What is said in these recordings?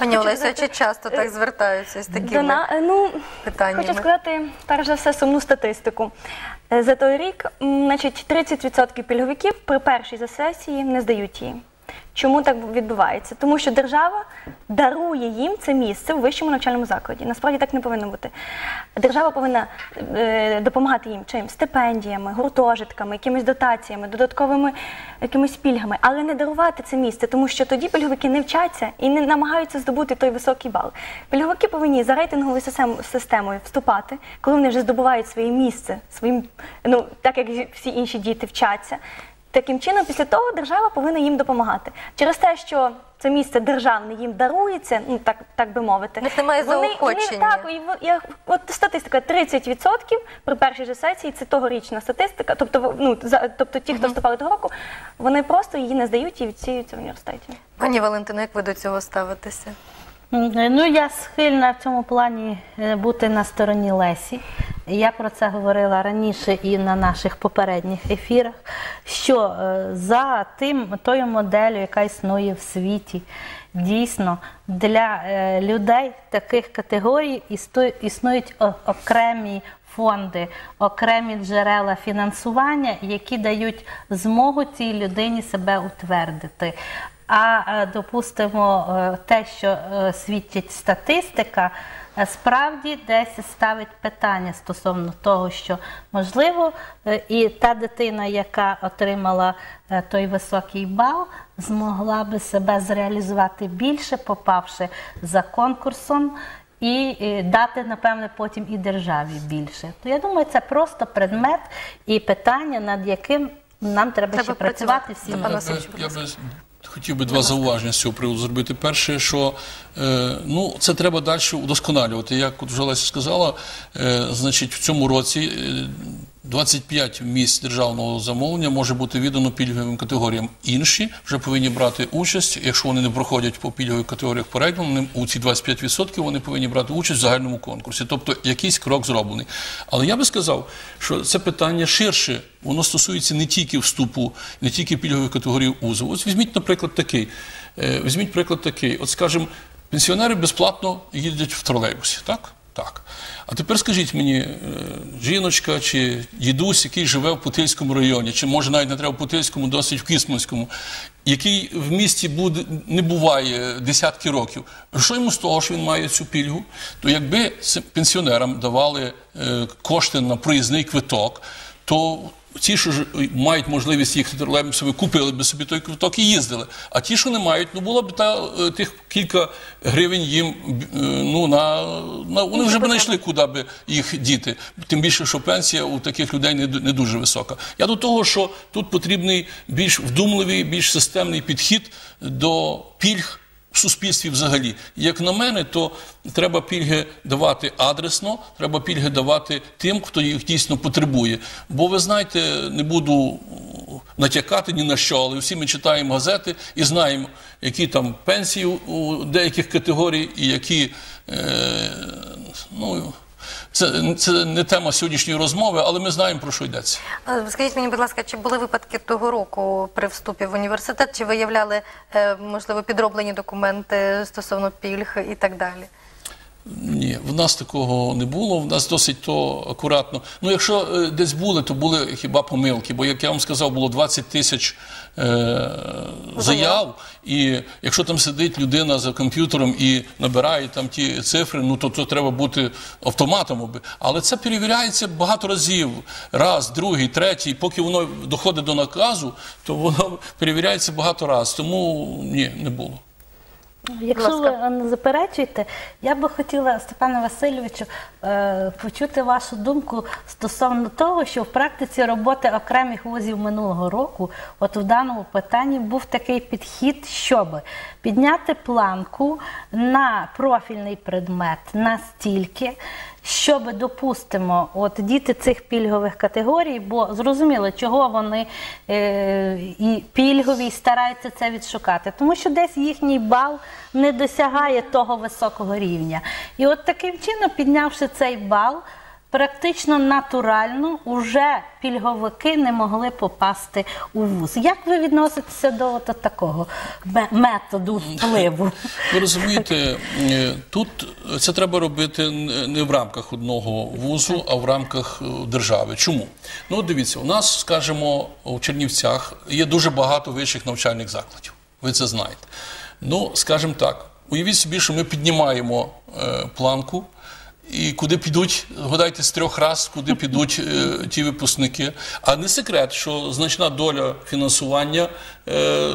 Пані Хочу сказати, чи часто так звертаються з такими на- е, ну, питаннями? Хочу сказати, перш за все, сумну статистику. Е, За той рік, значить, 30% пільговиків при першій за сесії не здають її. Чому так відбувається? Тому що держава дарує їм це місце в вищому навчальному закладі. Насправді так не повинно бути. Держава повинна е, допомагати їм чим? Стипендіями, гуртожитками, якимись дотаціями, додатковими якимись пільгами, але не дарувати це місце, тому що тоді пільговики не вчаться і не намагаються здобути той високий бал. Пільговики повинні за рейтинговою систем- системою вступати, коли вони вже здобувають своє місце, своїм, ну так як всі інші діти вчаться. Таким чином, після того держава повинна їм допомагати. Через те, що це місце державне їм дарується, ну так, так би мовити. Них немає вони, вони, так, і я, от статистика 30% при першій же сесії, це тогорічна статистика. Тобто, ну, за, тобто ті, хто вступали того року, вони просто її не здають і відсіюються в університеті. Пані Валентино, як ви до цього ставитеся? Ну, я схильна в цьому плані е, бути на стороні Лесі. Я про це говорила раніше і на наших попередніх ефірах. Що е, за тим тою моделлю, яка існує в світі, дійсно для е, людей таких категорій існують окремі фонди, окремі джерела фінансування, які дають змогу цій людині себе утвердити. А е, допустимо, те, що свідчить статистика, справді десь ставить питання стосовно того, що можливо, е, і та дитина, яка отримала е, той високий бал, змогла би себе зреалізувати більше, попавши за конкурсом. І е, дати, напевне, потім і державі більше. То я думаю, це просто предмет і питання, над яким нам треба, Треба ще працювати. працювати всім. Я би- я би хотів би два зауваження з цього приводу зробити. Перше, що е, ну, це треба далі удосконалювати. Як от вже Леся сказала, е, значить, в цьому році е, 25 місць державного замовлення може бути віддано пільговим категоріям. Інші вже повинні брати участь, якщо вони не проходять по пільгових категоріях рейтингу, у ці 25% вони повинні брати участь в загальному конкурсі. Тобто якийсь крок зроблений. Але я би сказав, що це питання ширше. Воно стосується не тільки вступу, не тільки пільгових категорій УЗУ. Ось візьміть, наприклад, такий. Е, Візьміть приклад такий. От, скажімо, пенсіонери безплатно їздять в тролейбусі, так? Так. А тепер скажіть мені, е, жіночка чи дідусь, який живе в Путильському районі, чи може навіть не треба в Путильському, досить в Кисманському, який в місті буде, не буває десятки років. Що йому з того, що він має цю пільгу? То якби пенсіонерам давали е, кошти на проїзний квиток, то ті, що ж мають можливість їхати тролейбусами, купили би собі той квиток і їздили. А ті, що не мають, ну було б та, е, тих кілька гривень їм е, ну, на, на вони вже б знайшли, куди би їх діти. Тим більше, що пенсія у таких людей не, не дуже висока. Я до того, що тут потрібний більш вдумливий, більш системний підхід до пільг в суспільстві взагалі. Як на мене, то треба пільги давати адресно, треба пільги давати тим, хто їх дійсно потребує. Бо ви знаєте, не буду натякати ні на що, але всі ми читаємо газети і знаємо, які там пенсії у деяких категорій і які. Е, ну, це, це не тема сьогоднішньої розмови, але ми знаємо, про що йдеться. Скажіть мені, будь ласка, чи були випадки того року при вступі в університет, чи виявляли, е, можливо, підроблені документи стосовно пільг і так далі? Ні, в нас такого не було. В нас досить то акуратно. Ну, якщо е, десь були, то були хіба помилки. Бо, як я вам сказав, було 20 тисяч е, заяв. І якщо там сидить людина за комп'ютером і набирає там ті цифри, ну то, то треба бути автоматом. Але це перевіряється багато разів. Раз, другий, третій. Поки воно доходить до наказу, то воно перевіряється багато разів. Тому ні, не було. Якщо ви не заперечуєте, я би хотіла, Степане Васильовичу, е, почути вашу думку стосовно того, що в практиці роботи окремих вузів минулого року, от в даному питанні був такий підхід, щоб підняти планку на профільний предмет настільки, щоб, допустимо, от діти цих пільгових категорій, бо зрозуміло, чого вони е, і пільгові і стараються це відшукати, тому що десь їхній бал не досягає того високого рівня. І от таким чином, піднявши цей бал, практично натурально уже пільговики не могли попасти у вуз. Як ви відноситеся до от такого ме- методу впливу? Ви розумієте, е, тут це треба робити не в рамках одного вузу, а в рамках е, держави. Чому? Ну, дивіться, у нас, скажімо, у Чернівцях є дуже багато вищих навчальних закладів. Ви це знаєте. Ну, скажімо так, уявіть собі, що ми піднімаємо е, планку. І куди підуть, гадайте, з трьох раз, куди підуть е, ті випускники. А не секрет, що значна доля фінансування е,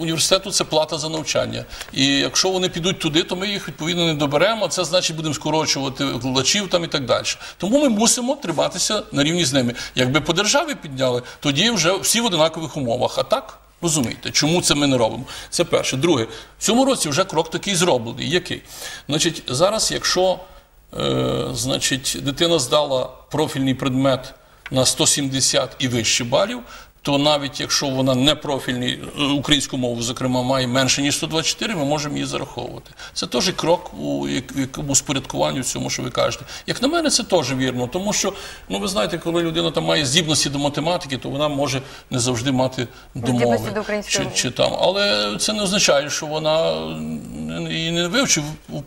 університету це плата за навчання. І якщо вони підуть туди, то ми їх відповідно не доберемо. Це значить будемо скорочувати викладачів там і так далі. Тому ми мусимо триматися на рівні з ними. Якби по державі підняли, тоді вже всі в одинакових умовах. А так. Розумієте, чому це ми не робимо? Це перше. Друге, в цьому році вже крок такий зроблений. Який? Значить, зараз, якщо значить, дитина здала профільний предмет на 170 і вище балів, то навіть якщо вона не профільний е, українську мову, зокрема, має менше ніж 124, ми можемо її зараховувати. Це теж крок у як- якому спорядкуванню в цьому, що ви кажете. Як на мене, це теж вірно, тому що ну ви знаєте, коли людина там має здібності до математики, то вона може не завжди мати до мови до чи, чи там. Але це не означає, що вона її не вивчив у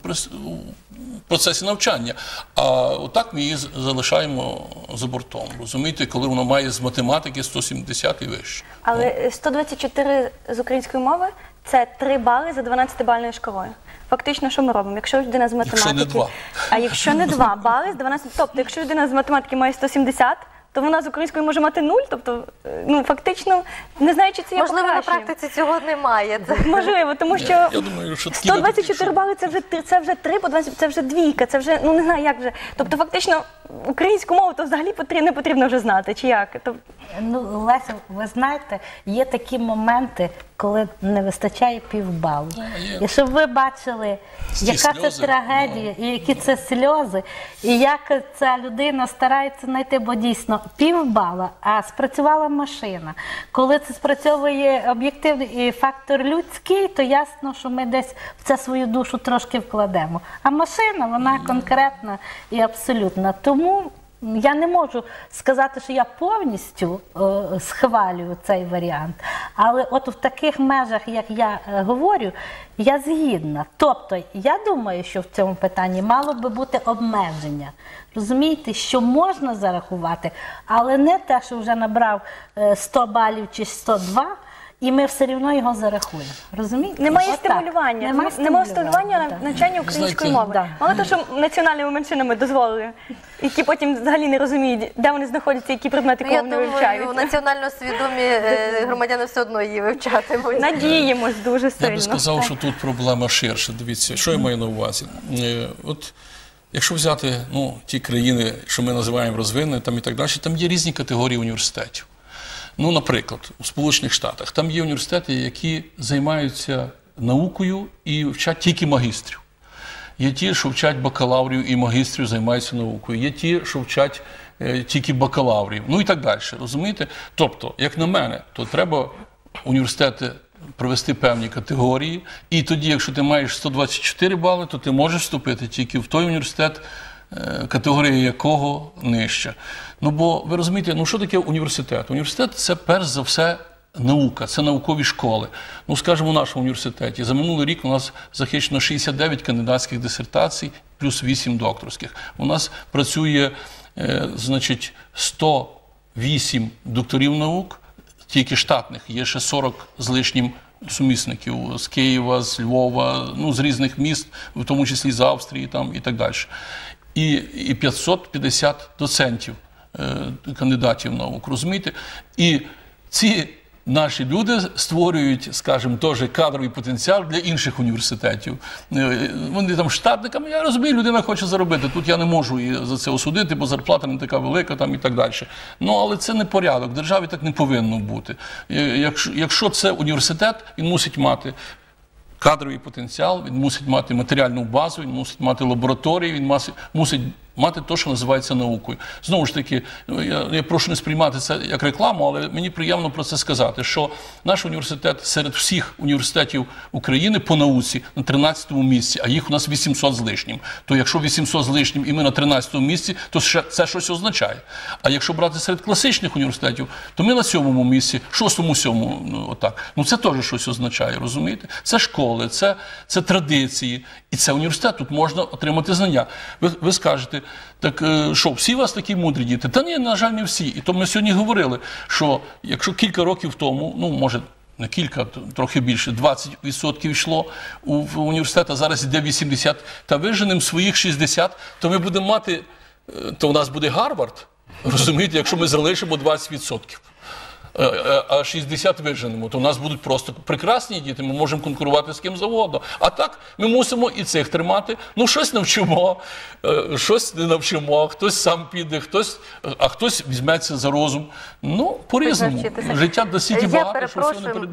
процесі навчання. А отак ми її залишаємо за бортом. Розумієте, коли вона має з математики 170 і вище. Але е, 124 з української мови це 3 бали за 12-бальною шкалою. Фактично, що ми робимо? Якщо людина з математики, не два. а якщо не 2 бали з 12, тобто, якщо людина з математики має 170, то вона з української може мати нуль, тобто, е, ну фактично, не знаю, чи це є Можливо, на практиці цього немає. Це Можливо, тому що Я, я думаю, що такі 124 бали це вже три- це вже 3 по 20, це вже двійка, це вже ну не знаю, як вже. Тобто, фактично, українську мову то взагалі потрібно, не потрібно вже знати, чи як? Тобто, Ну, Леся, ви знаєте, є такі моменти, коли не вистачає півбалу. І щоб ви бачили, яка це трагедія, і які це сльози, і як ця людина старається знайти, бо дійсно півбала, а спрацювала машина. Коли це спрацьовує об'єктивний фактор людський, то ясно, що ми десь в це свою душу трошки вкладемо. А машина, вона конкретна і абсолютна. Тому я не можу сказати, що я повністю е, схвалюю цей варіант, але от в таких межах, як я е, говорю, я згідна. Тобто, я думаю, що в цьому питанні мало би бути обмеження. Розумієте, що можна зарахувати, але не те, що вже набрав е, 100 балів чи 102, і ми все одно його зарахуємо. Розумієте? Немає стимулювання. Немає Немає стимулювання на навчання української Знаєте, мови. да. Мало того, що національними меншинами дозволили, які потім взагалі не розуміють, де вони знаходяться, які предмети Ну, я кого вони думаю, вивчають. національно свідомі е, громадяни все одно її вивчатимуть. Надіємось дуже Я сильно. би сказав, що тут проблема ширша. Дивіться, що я маю на увазі? Е, От якщо взяти ну, ті країни, що ми називаємо розвинені, там і так далі, там є різні категорії університетів. Ну, наприклад, у Сполучених Штатах там є університети, які займаються наукою і вчать тільки магістрів. Є ті, що вчать бакалаврів і магістрів, займаються наукою. Є ті, що вчать е, тільки бакалаврів, ну і так далі. Розумієте? Тобто, як на мене, то треба університети провести певні категорії, і тоді, якщо ти маєш 124 бали, то ти можеш вступити тільки в той університет, категорія якого нижча. Ну бо ви розумієте, ну що таке університет? Університет це перш за все наука, це наукові школи. Ну, скажімо, у нашому університеті за минулий рік у нас захищено 69 кандидатських дисертацій, плюс 8 докторських. У нас працює, е, значить, 108 докторів наук, тільки штатних, є ще 40 з лишнім сумісників з Києва, з Львова, ну, з різних міст, в тому числі з Австрії там, і так далі. І, і 550 доцентів, е, кандидатів наук, розумієте? І ці наші люди створюють, скажімо, теж кадровий потенціал для інших університетів. Е, Вони там штатниками, я розумію, людина хоче заробити. Тут я не можу її за це осудити, бо зарплата не така велика там і так далі. Ну, але це не порядок. Державі так не повинно бути. Е, Якщо, якщо це університет, він мусить мати кадровий потенціал, він мусить мати матеріальну базу, він мусить мати лабораторії, він мусить, мати те, що називається наукою. Знову ж таки, ну, я, я прошу не сприймати це як рекламу, але мені приємно про це сказати, що наш університет серед всіх університетів України по науці на 13-му місці, а їх у нас 800 з лишнім. То якщо 800 з лишнім і ми на 13-му місці, то ще це щось означає. А якщо брати серед класичних університетів, то ми на сьомому місці, шостому, сьомому, ну отак. Ну це теж щось означає, розумієте? Це школи, це, це традиції, і це університет. Тут можна отримати знання. Ви, ви скажете, так е, що, всі у вас такі мудрі діти? Та ні, на жаль, не всі. І то ми сьогодні говорили, що якщо кілька років тому, ну може. Не кілька, трохи більше, 20% йшло у університет, а зараз йде 80, та виженемо своїх 60, то ми будемо мати, е, то у нас буде Гарвард, розумієте, якщо ми залишимо 20%. Е, е, А 60 виженемо, то у нас будуть просто прекрасні діти, ми можемо конкурувати з ким завгодно. А так ми мусимо і цих тримати. Ну, щось навчимо, е, щось не навчимо, хтось сам піде, хтось, а хтось візьметься за розум. Ну, по-різному. Життя досить багато, що все не передбачено.